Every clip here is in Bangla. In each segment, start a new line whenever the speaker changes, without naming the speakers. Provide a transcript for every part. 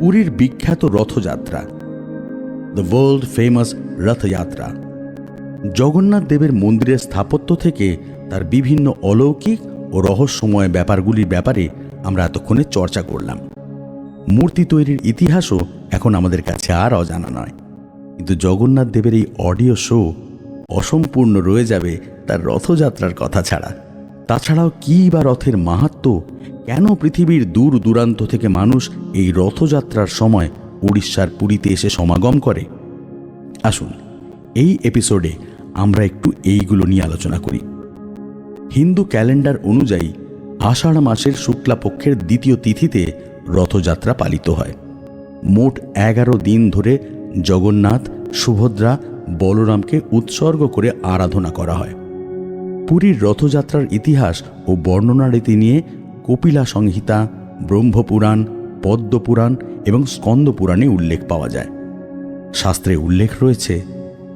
পুরীর বিখ্যাত Rathyatra the world famous Rathyatra. Jagannath দেবের মন্দিরের স্থাপত্য থেকে তার বিভিন্ন অলৌকিক ও রহস্যময় ব্যাপারগুলির ব্যাপারে আমরা এতক্ষণে চর্চা করলাম। মূর্তি তৈরির ইতিহাসও এখন আমাদের কাছে আর অজানা নয়। কিন্তু জগন্নাথ দেবের এই অডিও শো অসম্পূর্ণ রয়ে যাবে তার রথযাত্রার কথা ছাড়া। তাছাড়াও কী বা রথের মাহাত্ম কেন পৃথিবীর দূর দূরান্ত থেকে মানুষ এই রথযাত্রার সময় উড়িষ্যার পুরীতে এসে সমাগম করে? আসুন, এই এপিসোডে আমরা একটু এইগুলো নিয়ে আলোচনা করি। হিন্দু ক্যালেন্ডার অনুযায়ী আষাঢ় মাসের শুক্লাপক্ষের দ্বিতীয় তিথিতে রথযাত্রা পালিত হয়। মোট এগারো দিন ধরে জগন্নাথ, সুভদ্রা, বলরামকে উৎসর্গ করে আরাধনা করা হয়। পুরীর রথযাত্রার ইতিহাস ও বর্ণনা রীতি নিয়ে কপিলা সংহিতা, ব্রহ্মপুরাণ, পদ্মপুরাণ এবং স্কন্দপুরাণে উল্লেখ পাওয়া যায়। শাস্ত্রে উল্লেখ রয়েছে,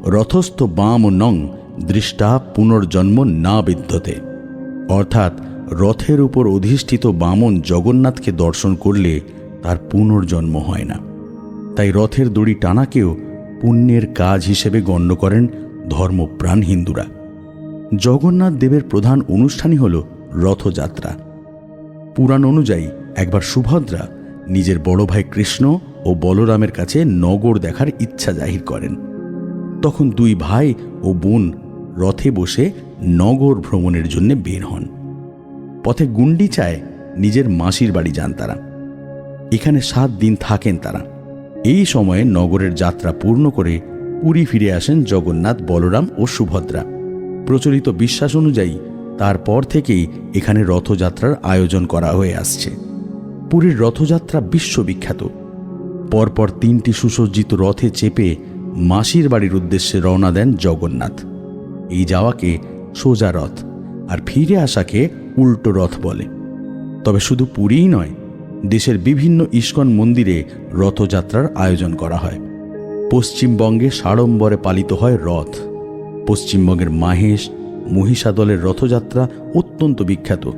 রথস্থ বাম নং দৃষ্টা পুনর্জন্ম না বিদ্যতে অর্থাৎ, রথের উপর অধিষ্ঠিত বামন জগন্নাথকে দর্শন করলে তার পুনর্জন্ম হয় না। তাই রথের দড়ি টানাকেও পুণ্যের কাজ হিসেবে গণ্য করেন ধর্মপ্রাণ হিন্দুরা। জগন্নাথ দেবের প্রধান অনুষ্ঠানই হল রথযাত্রা। পুরাণ অনুযায়ী একবার সুভদ্রা নিজের বড় ভাই কৃষ্ণ ও বলরামের কাছে নগর দেখার ইচ্ছা জাহির করেন। তখন দুই ভাই ও বোন রথে বসে নগর ভ্রমণের জন্য বের হন। পথে গুন্ডিচায় নিজের মাসির বাড়ি যান তারা। এখানে সাত দিন থাকেন তারা। এই সময়ে নগরের যাত্রা পূর্ণ করে পুরী ফিরে আসেন জগন্নাথ, বলরাম ও সুভদ্রা। প্রচলিত বিশ্বাস অনুযায়ী তারপর থেকেই এখানে রথযাত্রার আয়োজন করা হয়ে আসছে। পুরীর রথযাত্রা বিশ্ববিখ্যাত। পরপর তিনটি সুসজ্জিত রথে চেপে মাসির বাড়ির উদ্দেশ্যে রওনা দেন জগন্নাথ। এই যাওয়াকে সোজা রথ আর ফিরে আসাকে উল্টো রথ বলে। তবে শুধু পুরীই নয়, দেশের বিভিন্ন ইস্কন মন্দিরে রথযাত্রার আয়োজন করা হয়। পশ্চিমবঙ্গে সাড়ম্বরে পালিত হয় রথ। পশ্চিমবঙ্গের মাহেশ মহিষাদলের রথযাত্রা অত্যন্ত বিখ্যাত।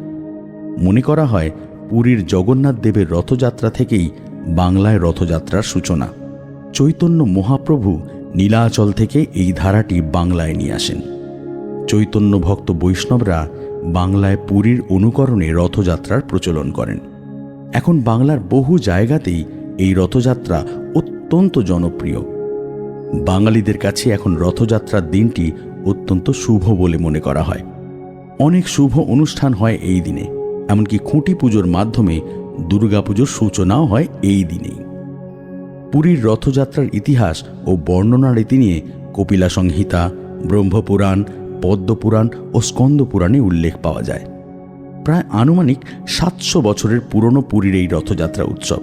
মনে করা হয় পুরীর জগন্নাথ দেবের রথযাত্রা থেকেই বাংলায় রথযাত্রার সূচনা। চৈতন্য মহাপ্রভু নীলাচল থেকে এই ধারাটি বাংলায় নিয়ে আসেন। চৈতন্য ভক্ত বৈষ্ণবরা বাংলায় পুরীর অনুকরণে রথযাত্রার প্রচলন করেন। এখন বাংলার বহু জায়গাতেই এই রথযাত্রা অত্যন্ত জনপ্রিয়। বাঙালিদের কাছে এখন রথযাত্রার দিনটি অত্যন্ত শুভ বলে মনে করা হয়। অনেক শুভ অনুষ্ঠান হয় এই দিনে, এমনকি খুঁটি পুজোর মাধ্যমে দুর্গাপুজোর সূচনাও হয় এই দিনেই। পুরীর রথযাত্রার ইতিহাস ও বর্ণনা রীতি নিয়ে কপিলা সংহিতা, ব্রহ্মপুরাণ, পদ্মপুরাণ ও স্কন্দপুরাণে উল্লেখ পাওয়া যায়। প্রায় আনুমানিক সাতশো বছরের পুরনো পুরীর এই রথযাত্রা উৎসব।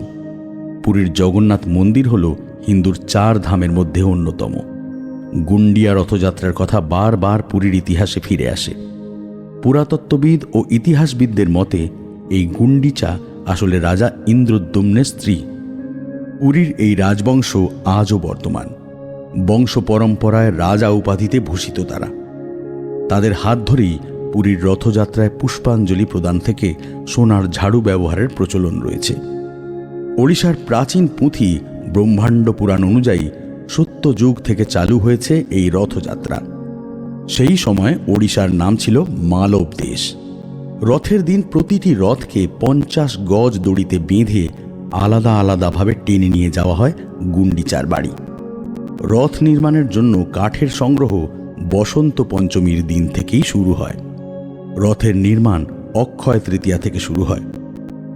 পুরীর জগন্নাথ মন্দির হল হিন্দুর চার ধামের মধ্যে অন্যতম। গুন্ডিয়া রথযাত্রার কথা বারবার পুরীর ইতিহাসে ফিরে আসে। পুরাতত্ত্ববিদ ও ইতিহাসবিদদের মতে, এই গুন্ডিচা আসলে রাজা ইন্দ্রদ্যুম্নের স্ত্রী। পুরীর এই রাজবংশ আজও বর্তমান। বংশ পরম্পরায় রাজা উপাধিতে ভূষিত তারা। তাদের হাত ধরেই পুরীর রথযাত্রায় পুষ্পাঞ্জলি প্রদান থেকে সোনার ঝাড়ু ব্যবহারের প্রচলন রয়েছে। ওড়িশার প্রাচীন পুঁথি ব্রহ্মাণ্ড পুরাণ অনুযায়ী সত্য যুগ থেকে চালু হয়েছে এই রথযাত্রা। সেই সময় ওড়িশার নাম ছিল মালব দেশ। রথের দিন প্রতিটি রথকে পঞ্চাশ গজ দড়িতে বেঁধে আলাদা আলাদাভাবে টেনে নিয়ে যাওয়া হয় গুন্ডিচার বাড়ি। রথ নির্মাণের জন্য কাঠের সংগ্রহ বসন্ত পঞ্চমীর দিন থেকেই শুরু হয়। রথের নির্মাণ অক্ষয় তৃতীয়া থেকে শুরু হয়।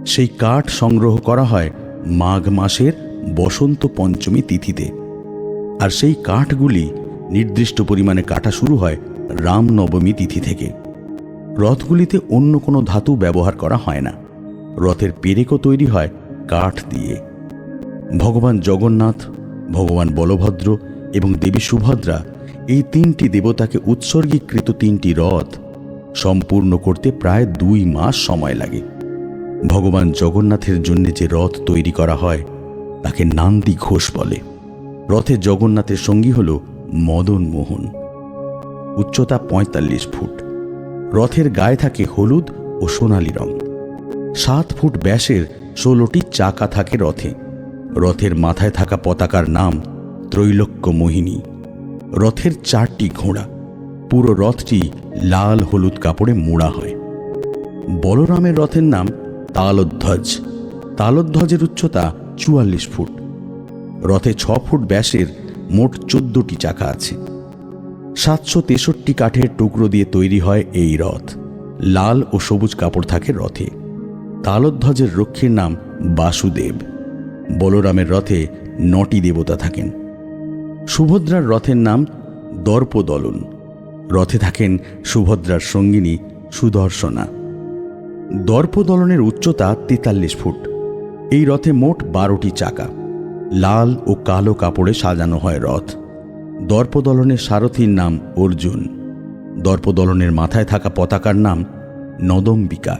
সেই কাঠ সংগ্রহ করা হয় মাঘ মাসের বসন্ত পঞ্চমী তিথিতে। আর সেই কাঠগুলি নির্দিষ্ট পরিমাণে কাটা শুরু হয় রামনবমী তিথি থেকে। রথগুলিতে অন্য কোনো ধাতু ব্যবহার করা হয় না। রথের পেরেকও তৈরি হয় কাঠ দিয়ে। ভগবান জগন্নাথ, ভগবান বলভদ্র এবং দেবী সুভদ্রা এই তিনটি দেবতাকে উৎসর্গীকৃত তিনটি রথ সম্পূর্ণ করতে প্রায় দুই মাস সময় লাগে। ভগবান জগন্নাথের জন্য যে রথ তৈরি করা হয়, তাকে নান্দি ঘোষ বলে। রথে জগন্নাথের সঙ্গী হল মদন মোহন। উচ্চতা পঁয়তাল্লিশ ফুট। রথের গায়ে থাকে হলুদ ও সোনালি রং। সাত ফুট ব্যাসের ষোলোটি চাকা থাকে রথে। রথের মাথায় থাকা পতাকার নাম ত্রৈলোক্য মোহিনী। রথের চারটি ঘোড়া। পুরো রথটি লাল হলুদ কাপড়ে মোড়া হয়। বলরামের রথের নাম তালধ্বজ। তালধ্বজের উচ্চতা চুয়াল্লিশ ফুট। রথে ছ ফুট ব্যাসের মোট চোদ্দটি চাকা আছে। সাতশো তেষট্টি কাঠের টুকরো দিয়ে তৈরি হয় এই রথ। লাল ও সবুজ কাপড় থাকে রথে। তালধ্বজের রক্ষীর নাম বাসুদেব। বলরামের রথে নটি দেবতা থাকেন। সুভদ্রার রথের নাম দর্পদলন। রথে থাকেন সুভদ্রার সঙ্গিনী সুদর্শনা। দর্পদলনের উচ্চতা তেতাল্লিশ ফুট। এই রথে মোট বারোটি চাকা। লাল ও কালো কাপড়ে সাজানো হয় রথ। দর্পদলনের সারথীর নাম অর্জুন। দর্পদলনের মাথায় থাকা পতাকার নাম নদম্বিকা।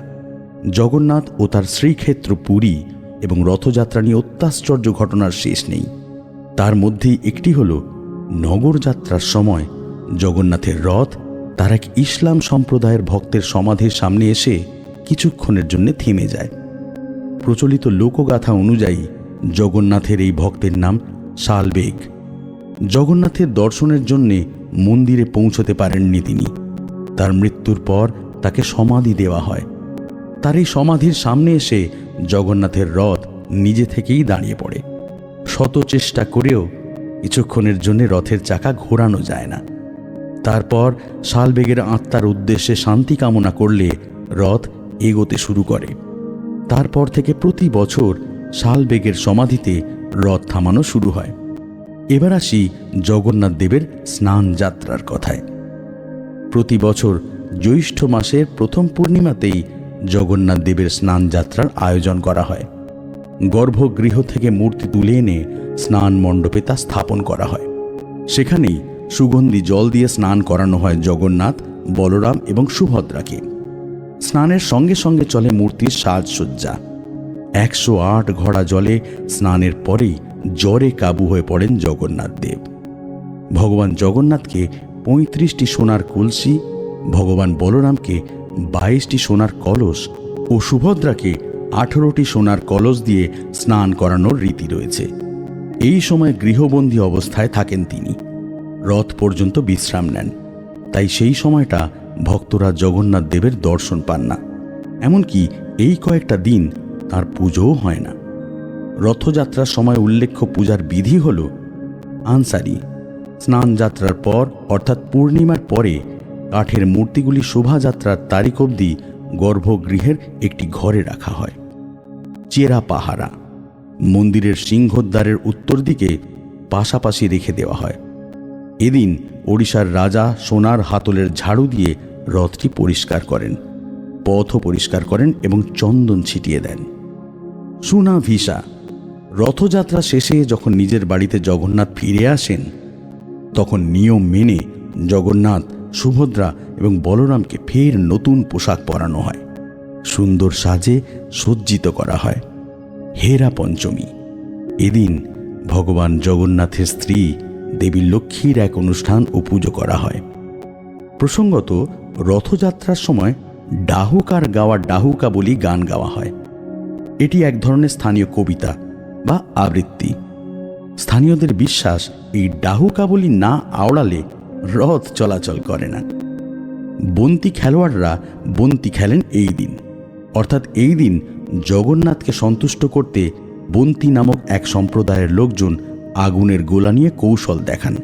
জগন্নাথ ও তার শ্রীক্ষেত্র পুরী এবং রথযাত্রা নিয়ে অত্যাশ্চর্য ঘটনার শেষ নেই। তার মধ্যেই একটি হল নগরযাত্রার সময় জগন্নাথের রথ তার এক ইসলাম সম্প্রদায়ের ভক্তের সমাধির সামনে এসে কিছুক্ষণের জন্য থেমে যায়। প্রচলিত লোকগাথা অনুযায়ী জগন্নাথের এই ভক্তের নাম শালবেগ জগন্নাথের দর্শনের জন্যে মন্দিরে পৌঁছতে পারেননি তিনি। তার মৃত্যুর পর তাকে সমাধি দেওয়া হয়। তার এই সমাধির সামনে এসে জগন্নাথের রথ নিজে থেকেই দাঁড়িয়ে পড়ে। শত চেষ্টা করেও কিছুক্ষণের জন্য রথের চাকা ঘোরানো যায় না। তারপর শালবেগের আত্মার উদ্দেশ্যে শান্তি কামনা করলে রথ এগোতে শুরু করে। তারপর থেকে প্রতি বছর শালবেগের সমাধিতে রথ থামানো শুরু হয়। এবার আসি জগন্নাথ দেবের স্নান যাত্রার কথায়। প্রতি বছর জ্যৈষ্ঠ মাসের প্রথম পূর্ণিমাতেই জগন্নাথ দেবের স্নান যাত্রার আয়োজন করা হয়। গর্ভগৃহ থেকে মূর্তি তুলে এনে স্নান মণ্ডপে তা স্থাপন করা হয়। সেখানেই সুগন্ধি জল দিয়ে স্নান করানো হয় জগন্নাথ, বলরাম এবং সুভদ্রাকে। স্নানের সঙ্গে সঙ্গে চলে মূর্তির সাজসজ্জা। একশো আট ঘড়া জলে স্নানের পরেই জ্বরে কাবু হয়ে পড়েন জগন্নাথ দেব। ভগবান জগন্নাথকে পঁয়ত্রিশটি সোনার কলসি, ভগবান বলরামকে বাইশটি সোনার কলস ও সুভদ্রাকে আঠারোটি সোনার কলস দিয়ে স্নান করানোর রীতি রয়েছে। এই সময় গৃহবন্দী অবস্থায় থাকেন তিনি। রথ পর্যন্ত বিশ্রাম নেন। তাই সেই সময়টা ভক্তরা জগন্নাথ দেবের দর্শন পান না। এমনকি এই কয়েকটা দিন তার পুজোও হয় না। রথযাত্রার সময় উল্লেখ্য পূজার বিধি হল আনসারি। স্নান যাত্রার পর, অর্থাৎ পূর্ণিমার পরে, কাঠের মূর্তিগুলি শোভাযাত্রার তারিখ অবধি গর্ভগৃহের একটি ঘরে রাখা হয়। চেরা পাহারা। মন্দিরের সিংহদ্বারের উত্তর দিকে পাশাপাশি রেখে দেওয়া হয়। এদিন ওড়িশার রাজা সোনার হাতলের ঝাড়ু দিয়ে রথটি পরিষ্কার করেন, পথও পরিষ্কার করেন এবং চন্দন ছিটিয়ে দেন। সুনা ভিসা। রথযাত্রা শেষে যখন নিজের বাড়িতে জগন্নাথ ফিরে আসেন, তখন নিয়ম মেনে জগন্নাথ, সুভদ্রা এবং বলরামকে ফের নতুন পোশাক পরানো হয়। সুন্দর সাজে সজ্জিত করা হয়। হেরা পঞ্চমী। এদিন ভগবান জগন্নাথের স্ত্রী দেবী লক্ষ্মীর এক অনুষ্ঠান ও পুজো করা হয়। প্রসঙ্গত রথযাত্রার সময় ডাহুকার গাওয়া ডাহুকা বলি গান গাওয়া হয়। এটি এক ধরনের স্থানীয় কবিতা বা আবৃত্তি। স্থানীয়দের বিশ্বাস, এই ডাহুকা বলি না আওড়ালে রথ চলাচল করে না। বন্তি খেলোয়াড়রা বন্তি খেলেন এই দিন। অর্থাৎ এই দিন জগন্নাথকে সন্তুষ্ট করতে বন্তি নামক এক সম্প্রদায়ের লোকজন আগুনের গোলা নিয়ে কৌশল দেখান।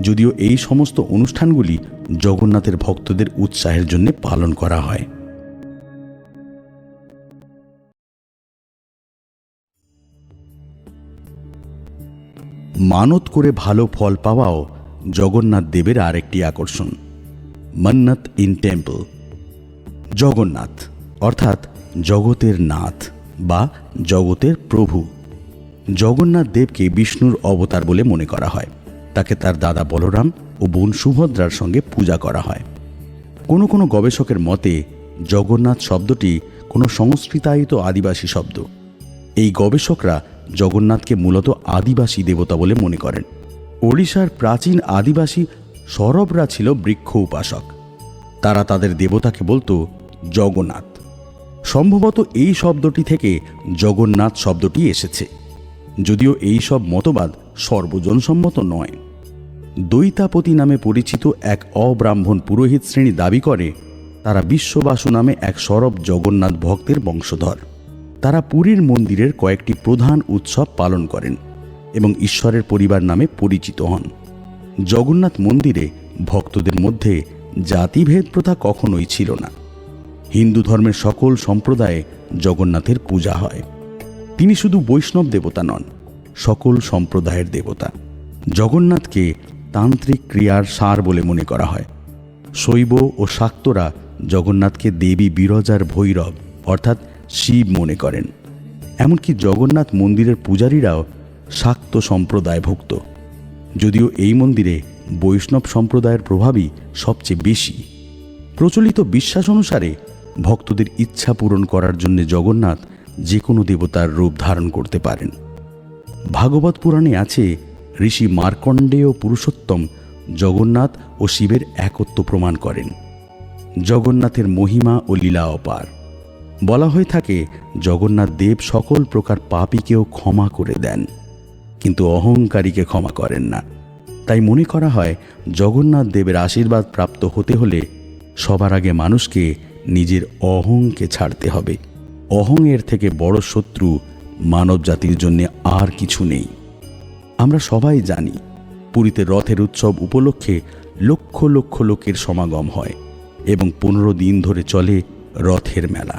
যদিও এই সমস্ত অনুষ্ঠানগুলি জগন্নাথের ভক্তদের উৎসাহের জন্য পালন করা হয়। মানত করে ভালো ফল পাওয়াও জগন্নাথ দেবের আরেকটি আকর্ষণ, মন্নত ইন টেম্পল। জগন্নাথ, অর্থাৎ জগতের নাথ বা জগতের প্রভু। জগন্নাথ দেবকে বিষ্ণুর অবতার বলে মনে করা হয়। তাকে তার দাদা বলরাম ও বোন সুভদ্রার সঙ্গে পূজা করা হয়। কোনো কোনো গবেষকের মতে, জগন্নাথ শব্দটি কোনো সংস্কৃতায়িত আদিবাসী শব্দ। এই গবেষকরা জগন্নাথকে মূলত আদিবাসী দেবতা বলে মনে করেন। ওড়িশার প্রাচীন আদিবাসী সরবরা ছিল বৃক্ষ উপাসক। তারা তাদের দেবতাকে বলতো জগন্নাথ। সম্ভবত এই শব্দটি থেকে জগন্নাথ শব্দটি এসেছে। যদিও এই সব মতবাদ সর্বজনসম্মত নয়। দৈতাপতি নামে পরিচিত এক অব্রাহ্মণ পুরোহিত শ্রেণি দাবি করে, তারা বিশ্ববাসু নামে এক সরব জগন্নাথ ভক্তের বংশধর। তারা পুরীর মন্দিরের কয়েকটি প্রধান উৎসব পালন করেন এবং ঈশ্বরের পরিবার নামে পরিচিত হন। জগন্নাথ মন্দিরে ভক্তদের মধ্যে জাতিভেদ প্রথা কখনোই ছিল না। হিন্দু ধর্মের সকল সম্প্রদায়ে জগন্নাথের পূজা হয়। তিনি শুধু বৈষ্ণব দেবতা নন, সকল সম্প্রদায়ের দেবতা। জগন্নাথকে তান্ত্রিক ক্রিয়ার সার বলে মনে করা হয়। শৈব ও শাক্তরা জগন্নাথকে দেবী বিরজার ভৈরব, অর্থাৎ শিব মনে করেন। এমনকি জগন্নাথ মন্দিরের পূজারীরাও শাক্ত সম্প্রদায়ভুক্ত। যদিও এই মন্দিরে বৈষ্ণব সম্প্রদায়ের প্রভাবই সবচেয়ে বেশি। প্রচলিত বিশ্বাস অনুসারে ভক্তদের ইচ্ছা পূরণ করার জন্য জগন্নাথ যে কোনো দেবতার রূপ ধারণ করতে পারেন। ভাগবত পুরাণে আছে, ঋষি মার্কণ্ডেয় পুরুষোত্তম জগন্নাথ ও শিবের একত্ব প্রমাণ করেন। জগন্নাথের মহিমা ও লীলা অপার বলা হয়ে থাকে, জগন্নাথ দেব সকল প্রকার পাপীকেও ক্ষমা করে দেন, কিন্তু অহংকারীকে ক্ষমা করেন না। তাই মনে করা হয়, জগন্নাথ দেবের আশীর্বাদ প্রাপ্ত হতে হলে সবার আগে মানুষকে নিজের অহংকে ছাড়তে হবে। অহংয়ের থেকে বড় শত্রু মানব জাতির জন্য আর কিছু নেই। আমরা সবাই জানি, পুরীতে রথের উৎসব উপলক্ষে লক্ষ লক্ষ লোকের সমাগম হয় এবং পনেরো দিন ধরে চলে রথের মেলা।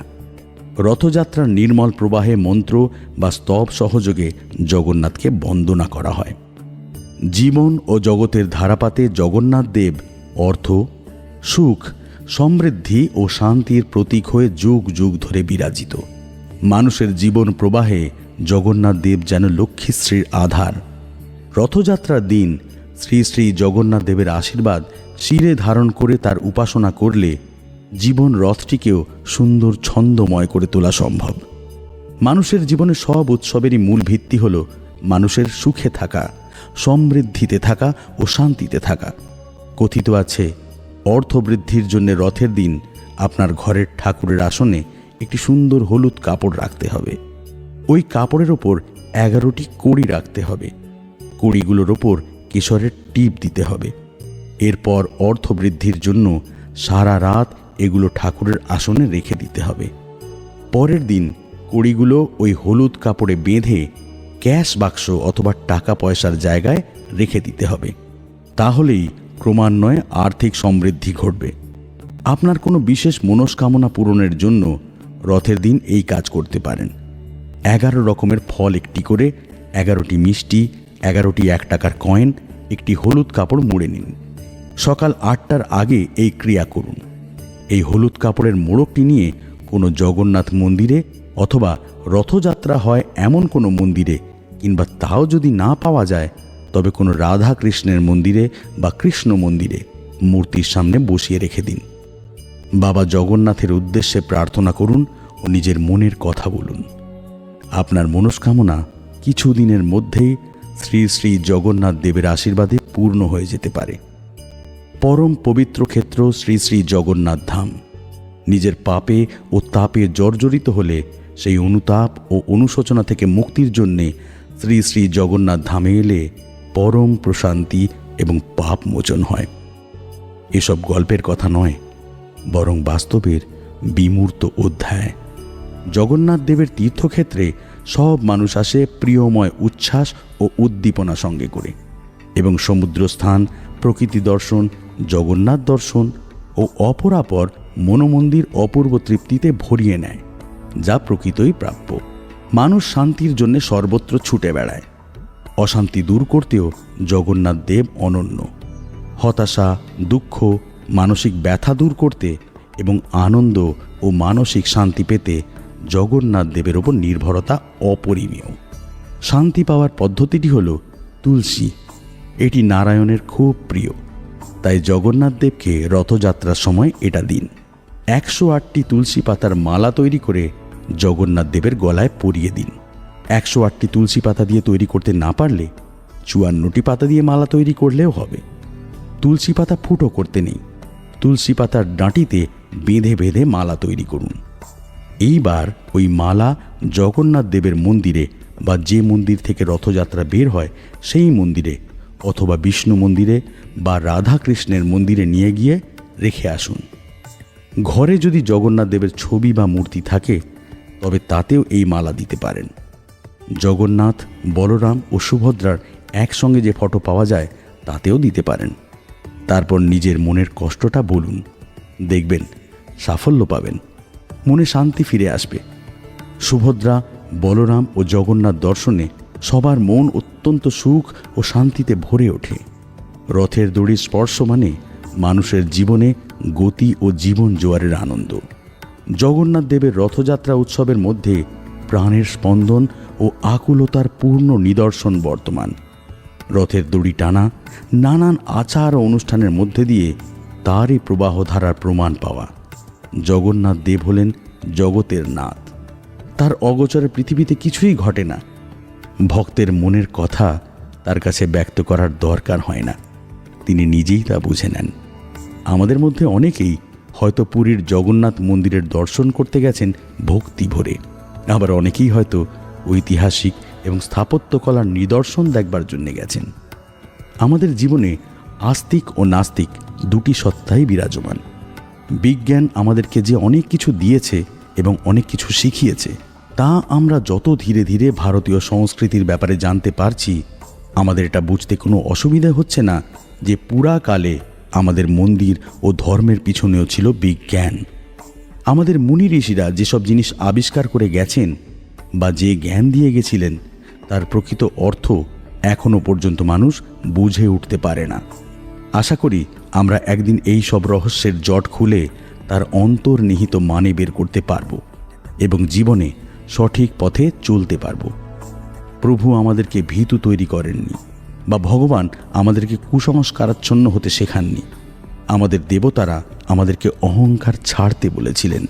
রথযাত্রার নির্মল প্রবাহে মন্ত্র বা স্তব সহযোগে জগন্নাথকে বন্দনা করা হয়। জীবন ও জগতের ধারাপাতে জগন্নাথ দেব অর্থ, সুখ, সমৃদ্ধি ও শান্তির প্রতীক হয়ে যুগ যুগ ধরে বিরাজিত। মানুষের জীবন প্রবাহে জগন্নাথ দেব যেন লক্ষ্মীশ্রীর আধার। রথযাত্রার দিন শ্রী শ্রী জগন্নাথ দেবের আশীর্বাদ শিরে ধারণ করে তার উপাসনা করলে জীবন রথটিকেও সুন্দর ছন্দময় করে তোলা সম্ভব। মানুষের জীবনে সব উৎসবেরই মূল ভিত্তি হল মানুষের সুখে থাকা, সমৃদ্ধিতে থাকা ও শান্তিতে থাকা। কথিত আছে, অর্থবৃদ্ধির জন্য রথের দিন আপনার ঘরের ঠাকুরের আসনে একটি সুন্দর হলুদ কাপড় রাখতে হবে। ওই কাপড়ের ওপর এগারোটি কড়ি রাখতে হবে। কড়িগুলোর ওপর কেশরের টিপ দিতে হবে। এরপর অর্থবৃদ্ধির জন্য সারা রাত এগুলো ঠাকুরের আসনে রেখে দিতে হবে। পরের দিন কড়িগুলো ওই হলুদ কাপড়ে বেঁধে ক্যাশ বাক্স অথবা টাকা পয়সার জায়গায় রেখে দিতে হবে। তাহলেই ক্রমান্বয়ে আর্থিক সমৃদ্ধি ঘটবে। আপনার কোনো বিশেষ মনস্কামনা পূরণের জন্য রথের দিন এই কাজ করতে পারেন। এগারো রকমের ফল একটি করে, এগারোটি মিষ্টি, এগারোটি এক টাকার কয়েন, একটি হলুদ কাপড় মুড়ে নিন। সকাল আটটার আগে এই ক্রিয়া করুন। এই হলুদ কাপড়ের মোড়কটি নিয়ে কোনো জগন্নাথ মন্দিরে অথবা রথযাত্রা হয় এমন কোনো মন্দিরে, কিংবা তাও যদি না পাওয়া যায়, তবে কোনো রাধা কৃষ্ণের মন্দিরে বা কৃষ্ণ মন্দিরে মূর্তির সামনে বসিয়ে রেখে দিন। বাবা জগন্নাথের উদ্দেশ্যে প্রার্থনা করুন ও নিজের মনের কথা বলুন। আপনার মনস্কামনা কিছুদিনের মধ্যেই শ্রী শ্রী জগন্নাথ দেবের আশীর্বাদে পূর্ণ হয়ে যেতে পারে। পরম পবিত্র ক্ষেত্র শ্রী শ্রী জগন্নাথ ধাম। নিজের পাপে ও তাপে জর্জরিত হলে সেই অনুতাপ ও অনুশোচনা থেকে মুক্তির জন্যে শ্রী শ্রী জগন্নাথ ধামে এলে পরম প্রশান্তি এবং পাপ মোচন হয়। এসব গল্পের কথা নয়, বরং বাস্তবের বিমূর্ত অধ্যায়। জগন্নাথ দেবের তীর্থক্ষেত্রে সব মানুষ আসে প্রিয়ময় উচ্ছ্বাস ও উদ্দীপনা সঙ্গে করে এবং সমুদ্রস্থান, প্রকৃতি দর্শন জগন্নাথ দর্শন ও অপরাপর মনোমন্দির অপূর্ব তৃপ্তিতে ভরিয়ে নেয়, যা প্রকৃতই প্রাপ্য। মানুষ শান্তির জন্য সর্বত্র ছুটে বেড়ায়। অশান্তি দূর করতেও জগন্নাথ দেব অনন্য। হতাশা, দুঃখ, মানসিক ব্যথা দূর করতে এবং আনন্দ ও মানসিক শান্তি পেতে জগন্নাথ দেবের ওপর নির্ভরতা অপরিমেয়। শান্তি পাওয়ার পদ্ধতিটি হল তুলসী। এটি নারায়ণের খুব প্রিয়। তাই জগন্নাথ দেবকে রথযাত্রার সময় এটা দিন। একশো আটটি তুলসী পাতার মালা তৈরি করে জগন্নাথ দেবের গলায় পরিয়ে দিন। একশো আটটি তুলসী পাতা দিয়ে তৈরি করতে না পারলে চুয়ান্নটি পাতা দিয়ে মালা তৈরি করলেও হবে। তুলসী পাতা ফুটো করতে নেই। তুলসী পাতার ডাঁটিতে বেঁধে বেঁধে মালা তৈরি করুন। এইবার ওই মালা জগন্নাথ দেবের মন্দিরে বা যে মন্দির থেকে রথযাত্রা বের হয়, সেই মন্দিরে অথবা বিষ্ণু মন্দিরে বা রাধা কৃষ্ণের মন্দিরে নিয়ে গিয়ে রেখে আসুন। ঘরে যদি জগন্নাথ দেবের ছবি বা মূর্তি থাকে, তবে তাতেও এই মালা দিতে পারেন। জগন্নাথ, বলরাম ও সুভদ্রার একসঙ্গে যে ফটো পাওয়া যায়, তাতেও দিতে পারেন। তারপর নিজের মনের কষ্টটা বলুন। দেখবেন, সাফল্য পাবেন। মনে শান্তি ফিরে আসবে। সুভদ্রা, বলরাম ও জগন্নাথ দর্শনে সবার মন অত্যন্ত সুখ ও শান্তিতে ভরে ওঠে। রথের দড়ির স্পর্শ মানে মানুষের জীবনে গতি ও জীবন জোয়ারের আনন্দ। জগন্নাথ দেবের রথযাত্রা উৎসবের মধ্যে প্রাণের স্পন্দন ও আকুলতার পূর্ণ নিদর্শন বর্তমান। রথের দড়ি টানা নানান আচার ও অনুষ্ঠানের মধ্যে দিয়ে তারই প্রবাহধারার প্রমাণ পাওয়া। জগন্নাথ দেব হলেন জগতের নাথ। তার অগোচরে পৃথিবীতে কিছুই ঘটে না। ভক্তের মনের কথা তার কাছে ব্যক্ত করার দরকার হয় না। তিনি নিজেই তা বুঝে নেন। আমাদের মধ্যে অনেকেই হয়তো পুরীর জগন্নাথ মন্দিরের দর্শন করতে গেছেন ভক্তি ভরে। আবার অনেকেই হয়তো ঐতিহাসিক এবং স্থাপত্যকলার নিদর্শন দেখবার জন্য গেছেন। আমাদের জীবনে আস্তিক ও নাস্তিক দুটি সত্তাই বিরাজমান। বিজ্ঞান আমাদেরকে যে অনেক কিছু দিয়েছে এবং অনেক কিছু শিখিয়েছে তা আমরা যত ধীরে ধীরে ভারতীয় সংস্কৃতির ব্যাপারে জানতে পারছি, আমাদের এটা বুঝতে কোনো অসুবিধা হচ্ছে না যে পুরাকালে আমাদের মন্দির ও ধর্মের পিছনেও ছিল বিজ্ঞান। আমাদের মুনি ঋষিরা যেসব জিনিস আবিষ্কার করে গেছেন বা যে জ্ঞান দিয়ে গেছিলেন, তার প্রকৃত অর্থ এখনও পর্যন্ত মানুষ বুঝে উঠতে পারে না। আশা করি আমরা একদিন এই সব রহস্যের জট খুলে তার অন্তর্নিহিত মানে বের করতে পারব এবং জীবনে সঠিক পথে চলতে পারব। প্রভু আমাদেরকে ভীতু তৈরি করেননি বা ভগবান আমাদেরকে কুসংস্কারাচ্ছন্ন হতে শেখাননি। আমাদের দেবতারা আমাদেরকে অহংকার ছাড়তে বলেছিলেন।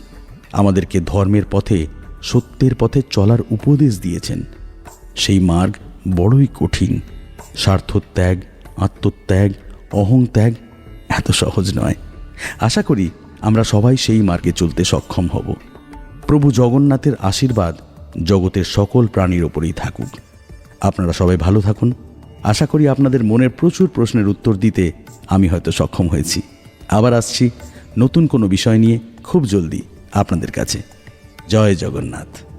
আমাদেরকে ধর্মের পথে, সত্যের পথে চলার উপদেশ দিয়েছেন। সেই মার্গ বড়ই কঠিন। স্বার্থত্যাগ, আত্মত্যাগ, অহংত্যাগ এত সহজ নয়। আশা করি আমরা সবাই সেই মার্গে চলতে সক্ষম হব। প্রভু জগন্নাথের আশীর্বাদ জগতের সকল প্রাণীর ওপরেই থাকুক। আপনারা সবাই ভালো থাকুন। আশা করি আপনাদের মনের প্রচুর প্রশ্নের উত্তর দিতে আমি হয়তো সক্ষম হয়েছি। আবার আসছি নতুন কোনো বিষয় নিয়ে খুব জলদি আপনাদের কাছে। জয় জগন্নাথ।